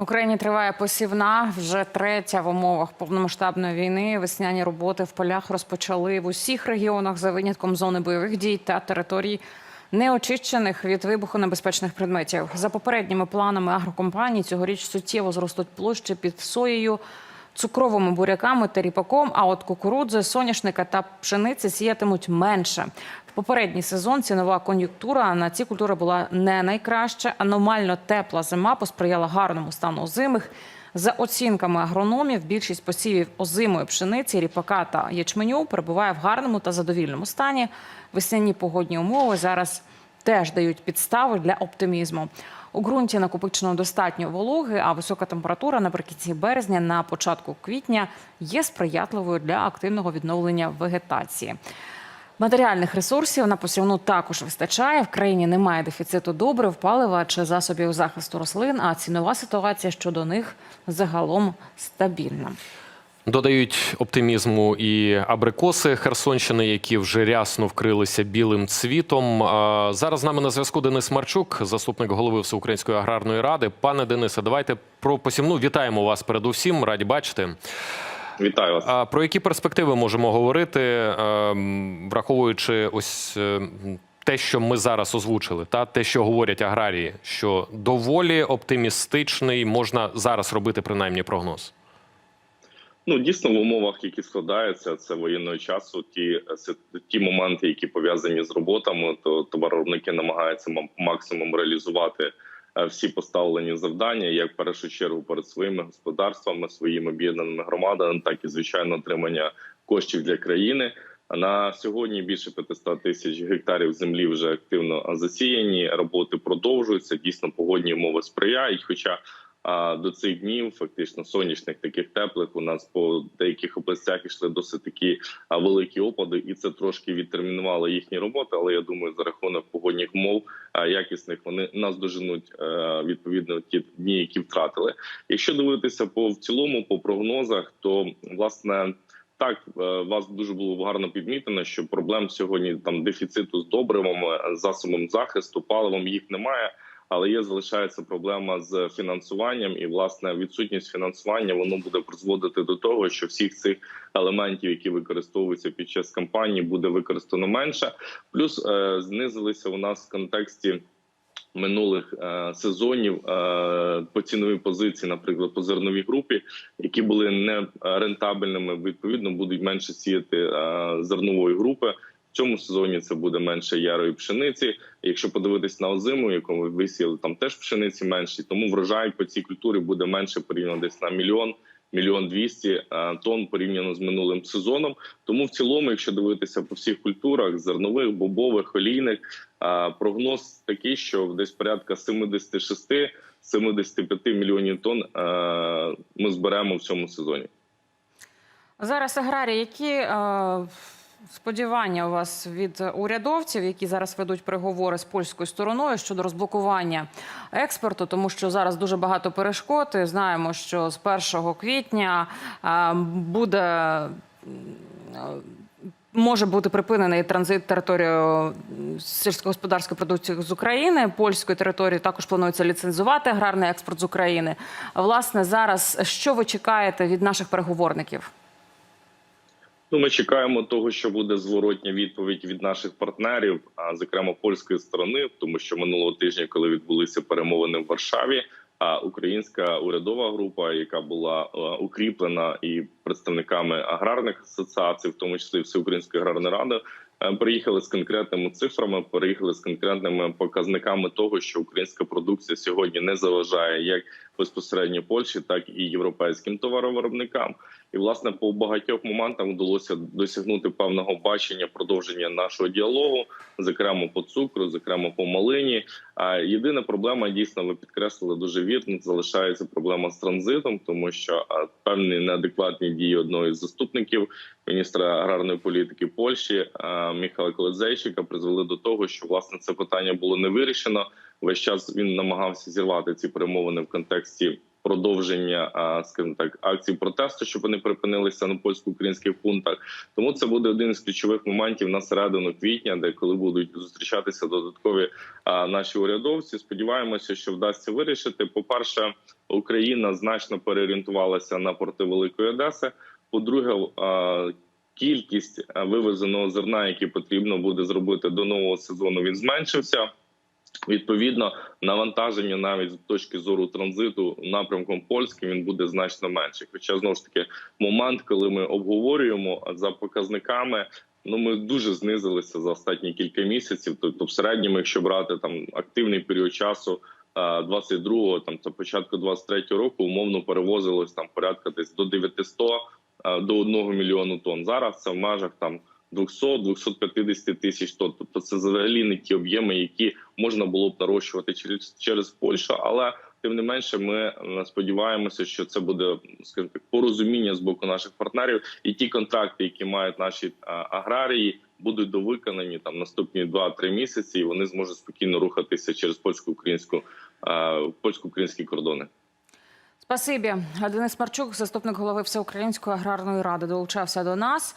Україні триває посівна вже третя в умовах повномасштабної війни. Весняні роботи в полях розпочали в усіх регіонах за винятком зони бойових дій та територій, неочищених від вибухонебезпечних предметів. За попередніми планами агрокомпаній цьогоріч суттєво зростуть площі під соєю, цукровими буряками та ріпаком. А от кукурудзи, соняшника та пшениці сіятимуть менше. В попередній сезон цінова кон'юнктура на ці культури була не найкраща. Аномально тепла зима посприяла гарному стану озимих. За оцінками агрономів, більшість посівів озимої пшениці, ріпака та ячменю перебуває в гарному та задовільному стані. Весняні погодні умови зараз теж дають підстави для оптимізму. У ґрунті накопичено достатньо вологи, а висока температура наприкінці березня на початку квітня є сприятливою для активного відновлення вегетації. Матеріальних ресурсів на посівну також вистачає. В країні немає дефіциту добрив, палива чи засобів захисту рослин, а цінова ситуація щодо них загалом стабільна. Додають оптимізму і абрикоси Херсонщини, які вже рясно вкрилися білим цвітом. Зараз з нами на зв'язку Денис Марчук, заступник голови Всеукраїнської аграрної ради. Пане Денисе, давайте про посівну. Вітаємо вас передусім. Раді бачити. Вітаю вас. А про які перспективи можемо говорити, враховуючи ось е, те, що ми зараз озвучили, та те, що говорять аграрії, що доволі оптимістичний можна зараз робити принаймні прогноз. Ну дійсно в умовах, які складаються, це воєнного часу. Ті си- ті моменти, які пов'язані з роботами, то товаровиробники намагаються ма- максимум реалізувати е, всі поставлені завдання, як в першу чергу перед своїми господарствами, своїми об'єднаними громадами, так і звичайно отримання коштів для країни. На сьогодні більше 500 тисяч гектарів землі вже активно засіяні. Роботи продовжуються. Дійсно, погодні умови сприяють. Хоча а до цих днів, фактично сонячних таких теплих, у нас по деяких областях ішли досить такі великі опади, і це трошки відтермінувало їхні роботи. Але я думаю, за рахунок погодних умов якісних вони нас доженуть е, відповідно ті дні, які втратили. Якщо дивитися по в цілому по прогнозах, то власне. Так, е, вас дуже було гарно підмітено, що проблем сьогодні там дефіциту з добривами, засобом захисту, паливом їх немає. Але є залишається проблема з фінансуванням, і власне відсутність фінансування воно буде призводити до того, що всіх цих елементів, які використовуються під час кампанії, буде використано менше. Плюс е, знизилися у нас в контексті. Минулих е, сезонів е, по ціновій позиції, наприклад, по зерновій групі, які були не рентабельними, відповідно будуть менше сіяти е, зернової групи. В цьому сезоні це буде менше ярої пшениці. Якщо подивитись на озиму, яку ми висіяли, там теж пшениці менше, тому врожай по цій культурі буде менше порівняно десь на мільйон. Мільйон двісті е, тонн порівняно з минулим сезоном. Тому в цілому, якщо дивитися по всіх культурах зернових, бобових, олійних, е, прогноз такий, що десь порядка 76-75 мільйонів тонн е, ми зберемо в цьому сезоні. Зараз аграрії, які сподівання у вас від урядовців, які зараз ведуть переговори з польською стороною щодо розблокування експорту, тому що зараз дуже багато перешкод. Знаємо, що з 1 квітня е, буде. е, Може бути припинений транзит територію сільськогосподарської продукції з України. Польської території також планується ліцензувати аграрний експорт з України. Власне, зараз що ви чекаєте від наших переговорників? Ну, ми чекаємо того, що буде зворотня відповідь від наших партнерів, а зокрема польської сторони, тому що минулого тижня, коли відбулися перемовини в Варшаві, а українська урядова група, яка була укріплена і представниками аграрних асоціацій, в тому числі Всеукраїнської аграрної ради, приїхали з конкретними цифрами, приїхали з конкретними показниками того, що українська продукція сьогодні не заважає як безпосередньо Польщі, так і європейським товаровиробникам. І власне по багатьох моментам вдалося досягнути певного бачення продовження нашого діалогу, зокрема по цукру, зокрема по малині. А єдина проблема дійсно ви підкреслили дуже вірно. Залишається проблема з транзитом, тому що певні неадекватні дії одного із заступників міністра аграрної політики Польщі а, Міхайла Колезейчика призвели до того, що власне це питання було не вирішено. Весь час він намагався зірвати ці перемовини в контексті продовження, скажімо так, акцій протесту, щоб вони припинилися на польсько-українських пунктах. Тому це буде один із ключових моментів на середину квітня, де коли будуть зустрічатися додаткові наші урядовці. Сподіваємося, що вдасться вирішити. По перше, Україна значно переорієнтувалася на порти Великої Одеси. По-друге, кількість вивезеного зерна, яке потрібно буде зробити до нового сезону, він зменшився. Відповідно, навантаження навіть з точки зору транзиту напрямком польським він буде значно менше. Хоча знову ж таки момент, коли ми обговорюємо за показниками. Ну, ми дуже знизилися за останні кілька місяців. Тобто, в середньому, якщо брати там активний період часу, 22-го, там та початку 23-го року, умовно перевозилось там порядка десь до 900 а, до 1 мільйону тонн. Зараз це в межах там 200-250 тисяч тонн. Тобто це взагалі не ті об'єми, які можна було б нарощувати через через Польщу, але тим не менше, ми е, сподіваємося, що це буде скажімо так, порозуміння з боку наших партнерів, і ті контракти, які мають наші а, аграрії, будуть довиконані там наступні 2-3 місяці, і вони зможуть спокійно рухатися через польсько-українську а, польсько-українські кордони. Спасибі. Денис Марчук, заступник голови Всеукраїнської аграрної ради, долучався до нас.